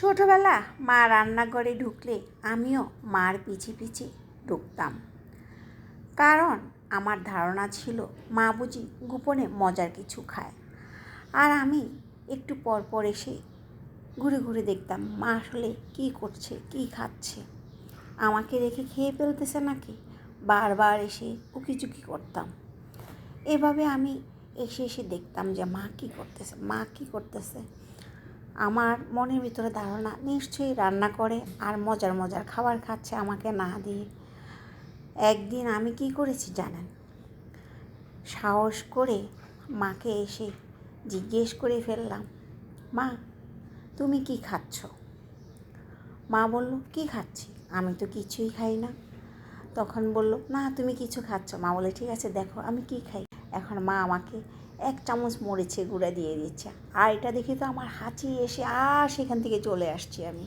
ছোটবেলা মা রান্নাঘরে ঢুকলে আমিও মার পিছে পিছে ঢুকতাম। কারণ আমার ধারণা ছিল মা বুঝি গোপনে মজার কিছু খায়। আর আমি একটু পর পর এসে ঘুরে ঘুরে দেখতাম মা আসলে কী করছে, কী খাচ্ছে। আমাকে রেখে খেয়ে ফেলতেছে নাকি? বারবার এসে উকিঝুঁকি করতাম। এভাবে আমি এসে এসে দেখতাম যে মা কী করতেছে, মা কী করতেছে। আমার মনের ভিতরে ধারণা নিশ্চয়ই রান্না করে আর মজার মজার খাবার খাচ্ছে আমাকে না দিয়ে। একদিন আমি কি করেছি জানেন? সাহস করে মাকে এসে জিজ্ঞেস করে ফেললাম, মা, তুমি কি খাচ্ছ? মা বলল, কি খাচ্ছি? আমি তো কিছুই খাই না। তখন বলল, না, তুমি কিছু খাচ্ছ। মা বলে ঠিক আছে, দেখো, আমি কি খাই? এখন মা আমাকে এক চামচ মরিচে গুঁড়া দিয়ে দিচ্ছে। আর এটা দেখে তো আমার হাঁচি এসে আর সেখান থেকে চলে আসছি আমি।